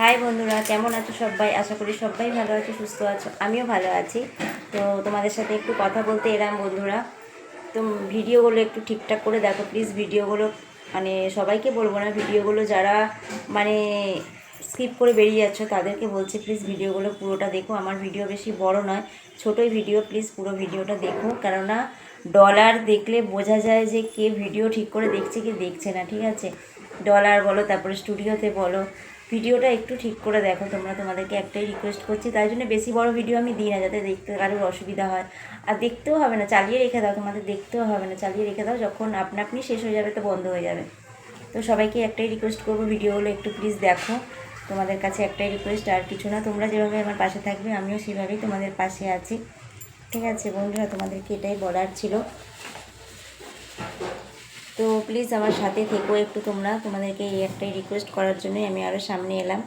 High বন্ধুরা, কেমন আছো সবাই? আশা করি সবাই ভালো আছো, সুস্থ আছো, আমিও ভালো আছি। তো তোমাদের সাথে একটু কথা বলতে এলাম বন্ধুরা। তো ভিডিওগুলো একটু ঠিকঠাক করে দেখো প্লিজ ভিডিওগুলো। মানে সবাইকে বলব না, ভিডিওগুলো যারা মানে স্কিপ করে বেরিয়ে যাচ্ছ, তাদেরকে বলছি প্লিজ ভিডিওগুলো পুরোটা দেখো। আমার ভিডিও বেশি বড় নয়, ছোটোই ভিডিও প্লিজ পুরো ভিডিওটা দেখো। কেননা ডলার দেখলে বোঝা যায় যে কে ভিডিও ঠিক করে দেখছে, কি দেখছে না, ঠিক আছে? ডলার বলো, তারপরে স্টুডিওতে বলো ভিডিওটা একটু ঠিক করে দেখো, তোমরা তোমাদেরকে একটাই রিকোয়েস্ট করছি তাই জন্য বেশি বড় ভিডিও আমি দিই না, যাতে দেখতে কারোর অসুবিধা হয়। আর দেখতেও হবে না, চালিয়ে রেখে দাও, তোমাদের দেখতেও হবে না, চালিয়ে রেখে দাও, যখন আপনা আপনি শেষ হয়ে যাবে তো বন্ধ হয়ে যাবে। তো সবাইকে একটাই রিকোয়েস্ট করব, ভিডিওগুলো একটু প্লিজ দেখো, তোমাদের কাছে একটাই রিকোয়েস্ট আর কিছু না, তোমরা যেভাবে আমার পাশে থাকবে, আমিও সেভাবেই তোমাদের পাশে আছি। ঠিক আছে বন্ধুরা, তোমাদেরকে এটাই বলার ছিল। তো প্লিজ আমার সাথে থেকো, একটু তোমরা। তোমাদেরকে এই একটাই রিকোয়েস্ট করার জন্যই আমি আরও সামনে এলাম।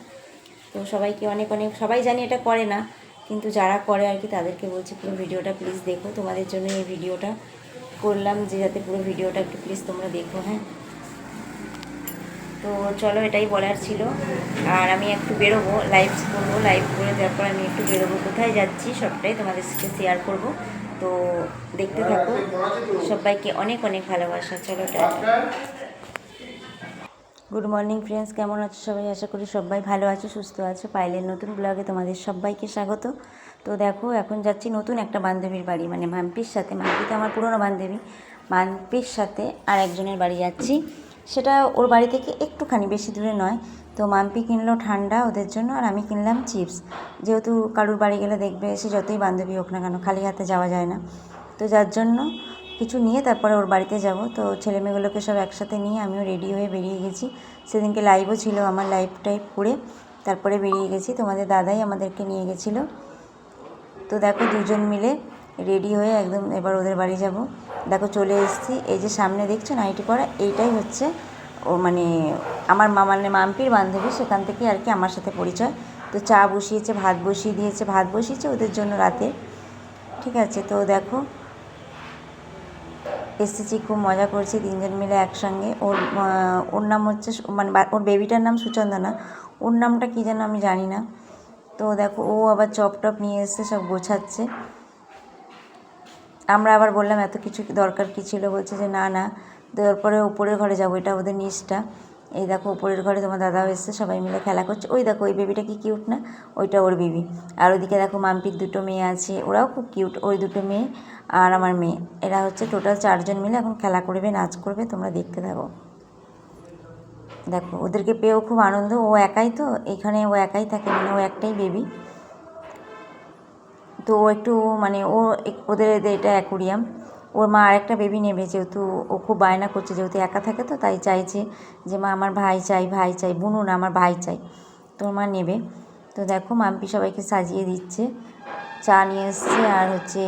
তো সবাইকে অনেক অনেক, সবাই জানি এটা করে না, কিন্তু যারা করে আর কি তাদেরকে বলছি পুরো ভিডিওটা প্লিজ দেখো। তোমাদের জন্য এই ভিডিওটা করলাম যে যাতে পুরো ভিডিওটা একটু প্লিজ তোমরা দেখো হ্যাঁ। তো চলো এটাই বলার ছিল। আর আমি একটু বেরোবো লাইভ করব লাইভ করে তারপর আমি একটু বেরোবো। কোথায় যাচ্ছি সবটাই তোমাদের সাথে শেয়ার করব। তো দেখতে থাকো। সবাইকে অনেক অনেক ভালোবাসা। চলো গুড মর্নিং ফ্রেন্ডস কেমন আছো সবাই? আশা করি সবাই ভালো আছো, সুস্থ আছো। পাইলের নতুন ব্লগে তোমাদের সবাইকে স্বাগত। তো দেখো, এখন যাচ্ছি নতুন একটা বান্ধবীর বাড়ি। মানে মাম্পির সাথে। মাম্পি তো আমার পুরনো বান্ধবী। মাম্পির সাথে আর একজনের বাড়ি যাচ্ছি। সেটা ওর বাড়ি থেকে একটুখানি বেশি দূরে নয়। তো মাম্পি কিনলো ঠান্ডা ওদের জন্য আর আমি কিনলাম চিপস। যেহেতু কারুর বাড়ি গেলে দেখবে সে যতই বান্ধবী হোক না কেন, খালি হাতে যাওয়া যায় না। তো যার জন্য কিছু নিয়ে তারপরে ওর বাড়িতে যাব। তো ছেলে মেয়েগুলোকে সব একসাথে নিয়ে আমিও রেডি হয়ে বেরিয়ে গেছি। সেদিনকে লাইভও ছিল আমার লাইভ টাইপ করে। তারপরে বেরিয়ে গেছি। তোমাদের দাদাই আমাদেরকে নিয়ে গেছিল। তো দেখো দুজন মিলে রেডি হয়ে একদম এবার ওদের বাড়ি যাব। দেখো চলে এসেছি। এই যে সামনে দেখছ নাইটি পরা এইটাই হচ্ছে মানে আমার মানে মাম্পির বান্ধবী, সেখান থেকে আর কি আমার সাথে পরিচয়। তো চা বসিয়েছে, ভাত বসিয়ে দিয়েছে, ভাত বসিয়েছে ওদের জন্য রাতে। ঠিক আছে, তো দেখো। এসেছি, খুব মজা করছি, তিনজন মিলে একসঙ্গে। ওর ওর নাম হচ্ছে মানে ওর বেবিটার নাম সুচন্দনা ওর নামটা কী যেন আমি জানি না। তো দেখো, ও আবার চপ টপ নিয়ে এসছে, সব গোছাচ্ছে। আমরা আবার বললাম, এত কিছু দরকার, কী ছিল? বলছে যে, না না তারপরে উপরের ঘরে যাব, এটা ওদের নিচটা। এই দেখো, উপরের ঘরে তোমার দাদাও এসছে, সবাই মিলে খেলা করছে। ওই দেখো, ওই বেবিটা কি কিউট না? ওইটা ওর বেবি আর ওইদিকে দেখো, মাম্পির দুটো মেয়ে আছে, ওরাও খুব কিউট ওই দুটো মেয়ে আর আমার মেয়ে। এরা হচ্ছে টোটাল চারজন মিলে এখন খেলা করবে, নাচ করবে, তোমরা দেখতে থাকো। দেখো, ওদেরকে পেয়েও খুব আনন্দ, ও একাই তো, এখানে ও একাই থাকে মানে ও একটাই বেবি তো ও একটু মানে ও ওদের এটা অ্যাকুরিয়াম ওর মা আরেকটা বেবি নেবে যেহেতু ও খুব বায়না করছে, যেহেতু একা থাকে তো, তাই চাইছে যে, মা, আমার ভাই চাই ভাই চাই, বুনু না, আমার ভাই চাই। তোর মা নেবে। তো দেখো, মাম্পি সবাইকে সাজিয়ে দিচ্ছে, চা নিয়ে এসছে, আর হচ্ছে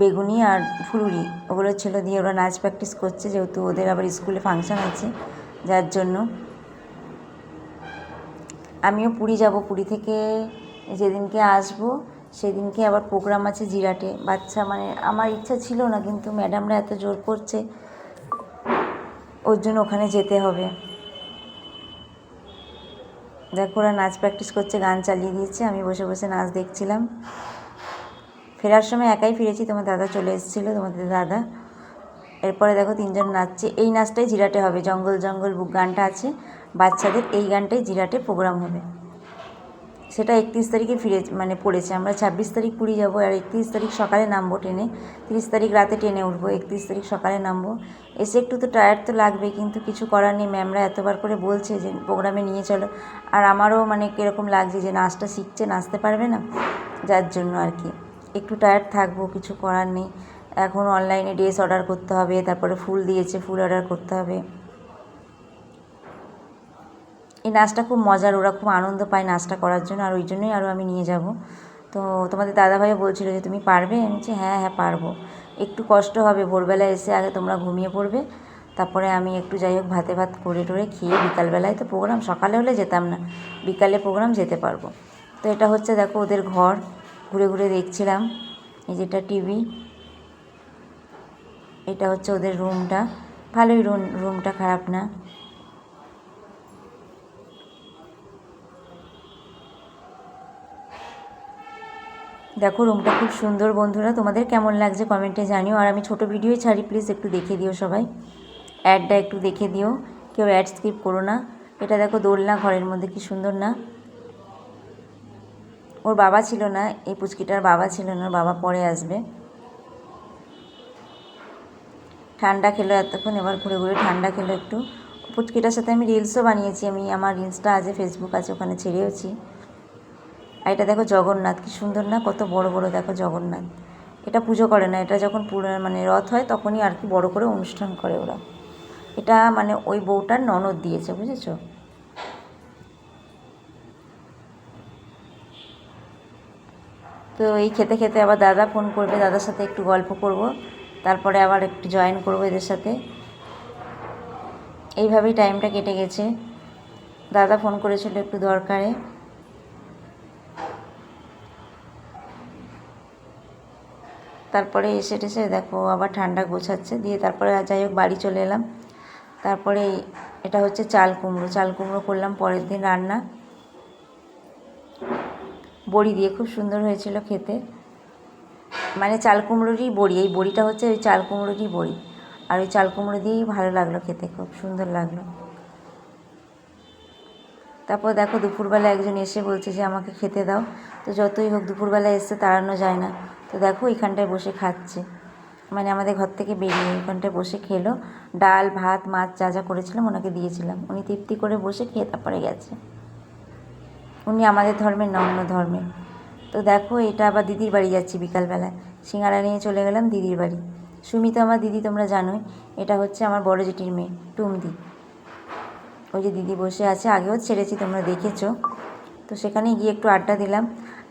বেগুনি আর ফুলুরি। ওগুলো ছিল দিয়ে ওরা নাচ প্র্যাকটিস করছে, যেহেতু ওদের আবার স্কুলে ফাংশন আছে, যার জন্য। আমিও পুরী যাব, পুরী থেকে যেদিনকে আসব সেদিনকে আবার প্রোগ্রাম আছে জিরাটে। বাচ্চা মানে আমার ইচ্ছা ছিল না, কিন্তু ম্যাডামরা এত জোর করছে, ওর জন্য ওখানে যেতে হবে। দেখো ওরা নাচ প্র্যাকটিস করছে, গান চালিয়ে দিয়েছে, আমি বসে বসে নাচ দেখছিলাম। ফেরার সময় একাই ফিরেছি, তোমার দাদা চলে এসেছিল, তোমাদের দাদা। এরপরে দেখো তিনজন নাচছে। এই নাচটাই জিরাটে হবে, জঙ্গল জঙ্গল বুক গানটা আছে। বাচ্চাদের এই গানটাই জিরাটে প্রোগ্রাম হবে। সেটা একত্রিশ তারিখে ফিরে মানে পড়েছে। আমরা ছাব্বিশ তারিখ পুরী যাব আর একত্রিশ তারিখ সকালে নামবো ট্রেনে। তিরিশ তারিখ রাতে ট্রেনে উঠবো, একত্রিশ তারিখ সকালে নামবো। এসে একটু তো টায়ার্ড তো লাগবে, কিন্তু কিছু করার নেই। ম্যামরা এতবার করে বলছে যে, প্রোগ্রামে নিয়ে চলো। আর আমারও মানে কীরকম লাগছে যে, নাচটা শিখছে, নাচতে পারবে না? যার জন্য আর কি। একটু টায়ার্ড থাকব, কিছু করার নেই। এখন অনলাইনে ড্রেস অর্ডার করতে হবে, তারপরে ফুল দিয়েছে, ফুল অর্ডার করতে হবে। এই নাচটা খুব মজার, ওরা খুব আনন্দ পায় নাচটা করার জন্য, আর ওই জন্যই আরও আমি নিয়ে যাব। তো তোমাদের দাদাভাইও বলছিল যে, তুমি পারবে? আমি বলছি হ্যাঁ হ্যাঁ পারব। একটু কষ্ট হবে, ভোরবেলায় এসে আগে তোমরা ঘুমিয়ে পড়বে, তারপরে আমি একটু যাই হোক ভাতে ভাত করে টোরে খেয়ে বিকালবেলায় তো প্রোগ্রাম সকালে হলে যেতাম না, বিকালে প্রোগ্রাম যেতে পারব। তো এটা হচ্ছে দেখো ওদের ঘর, ঘুরে ঘুরে দেখছিলাম, এই যেটা টিভি এটা হচ্ছে ওদের রুমটা ভালোই রুম রুমটা খারাপ না। দেখো রুমটা খুব সুন্দর বন্ধুরা। তোমাদের কেমন লাগছে কমেন্টে জানিও। আর আমি ছোট ভিডিওই ছাড়ি প্লিজ একটু দেখে দিও সবাই। অ্যাডটা একটু দেখে দিও। কেউ অ্যাড স্কিপ করো না। এটা দেখো, দোলনা ঘরের মধ্যে কি সুন্দর না? ওর বাবা ছিল না, এই পুচকিটার বাবা ছিল না, ওর বাবা পরে আসবে। ঠান্ডা খেলো এতক্ষণ, এবার ঘুরে ঘুরে ঠান্ডা খেলো একটু। পুচকিটার সাথে আমি রিলসও বানিয়েছি, আমি আমার ইনস্টা আছে ফেসবুক আছে, ওখানে ছেড়েওছি। আর এটা দেখো জগন্নাথ, কি সুন্দর না? কত বড় বড় দেখো জগন্নাথ। এটা পুজো করে না, এটা যখন পুরো মানে রথ হয় তখনই আর কি বড় করে অনুষ্ঠান করে ওরা। এটা মানে ওই বউটার ননদ দিয়েছে, বুঝেছ? তো এই খেতে খেতে আবার দাদা ফোন করবে, দাদার সাথে একটু গল্প করব। তারপরে আবার একটু জয়েন করব এদের সাথে। এইভাবেই টাইমটা কেটে গেছে। দাদা ফোন করেছিল একটু দরকারে। তারপরে এসে টেসে দেখো আবার ঠান্ডা গোছাচ্ছে, দিয়ে তারপরে যাই হোক বাড়ি চলে এলাম। তারপরে এটা হচ্ছে চাল কুমড়ো চাল কুমড়ো করলাম পরের দিন রান্না। বড়ি দিয়ে খুব সুন্দর হয়েছিল খেতে। মানে চাল কুমড়োরই বড়ি, এই বড়িটা হচ্ছে ওই চাল কুমড়োরই বড়ি। আর ওই চাল কুমড়ো দিয়েই ভালো লাগল খেতে, খুব সুন্দর লাগল। তারপর দেখো দুপুরবেলা একজন এসে বলছে যে আমাকে খেতে দাও। তো যতই হোক দুপুরবেলা এসে তাড়ানো যায় না। তো দেখো এখানটায় বসে খাচ্ছে। মানে আমাদের ঘর থেকে বেরিয়ে এখানটায় বসে খেলো। ডাল, ভাত, মাছ যা যা করেছিলাম ওনাকে দিয়েছিলাম। উনি তৃপ্তি করে বসে খেয়ে তারপরে গেছে। উনি আমাদের ধর্মের না অন্য ধর্মের তো দেখো এটা আবার দিদির বাড়ি যাচ্ছি বিকালবেলায় সিঙ্গারা নিয়ে চলে গেলাম দিদির বাড়ি। সুমিতা আমার দিদি তোমরা জানোই, এটা হচ্ছে আমার বড় জেঠির মেয়ে, টুমদি। ওই যে দিদি বসে আছে, আগেও ছেড়েছি, তোমরা দেখেছ। তো সেখানে গিয়ে একটু আড্ডা দিলাম।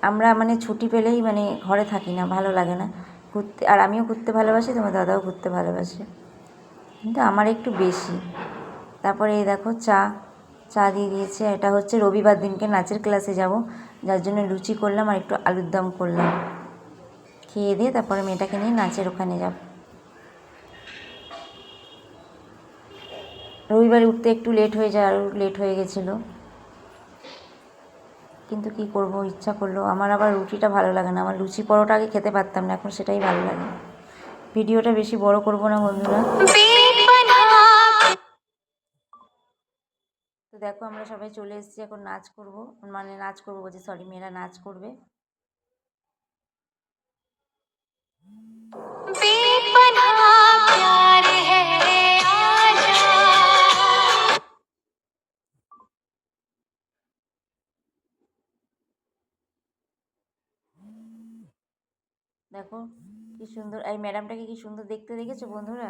আমরা মানে ছুটি পেলেই মানে ঘরে থাকি না, ভালো লাগে না। ঘুরতে আর আমিও ঘুরতে ভালোবাসি, তোমার দাদাও ঘুরতে ভালোবাসে। কিন্তু আমার একটু বেশি। তারপরে এই দেখো চা চা দিয়ে দিয়েছে। এটা হচ্ছে রবিবার দিনকে নাচের ক্লাসে যাব। যার জন্য লুচি করলাম আর একটু আলুর দম করলাম। খেয়ে দিয়ে তারপরে মেয়েটাকে নিয়ে নাচের ওখানে যাব। রবিবারে উঠতে একটু লেট হয়ে যায় আরও লেট হয়ে গেছিল। কিন্তু কি করব? ইচ্ছা করল। আমার আবার রুটিটা ভালো লাগে না। আমার লুচি পরোটা আগে খেতে পারতাম না, এখন সেটাই ভালো লাগে ভিডিওটা বেশি বড় করব না, বন্ধুরা। তো দেখো, আমরা সবাই চলে এসেছি, এখন নাচ করব। মানে নাচ করব বলছি সরি মেয়েরা নাচ করবে। দেখো, কি সুন্দর। এই ম্যাডামটাকে কি সুন্দর দেখতে দেখেছ বন্ধুরা?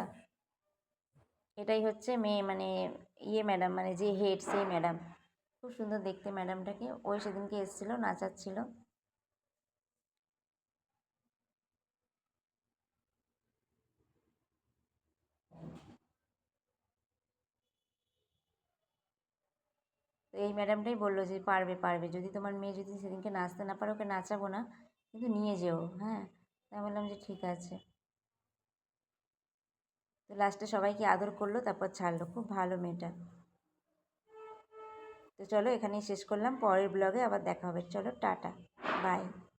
এটাই হচ্ছে মেয়ে মানে ইয়ে ম্যাডাম মানে যে হেড সেই ম্যাডাম। খুব সুন্দর দেখতে ম্যাডামটাকে। ওই সেদিনকে এসেছিল, নাচাচ্ছিল। তো এই ম্যাডামটাই বলল যে, পারবে পারবে। যদি তোমার মেয়ে যদি সেদিনকে নাচতে না পারে, ওকে নাচাবো না। কিন্তু নিয়ে যেও হ্যাঁ? তাই বললাম যে, ঠিক আছে। তো লাস্টে সবাইকে আদর করল, তারপর ছাড়লো। খুব ভালো মেয়েটা। তো চলো এখানেই শেষ করলাম। পরের ব্লগে আবার দেখা হবে। চলো, টাটা। বাই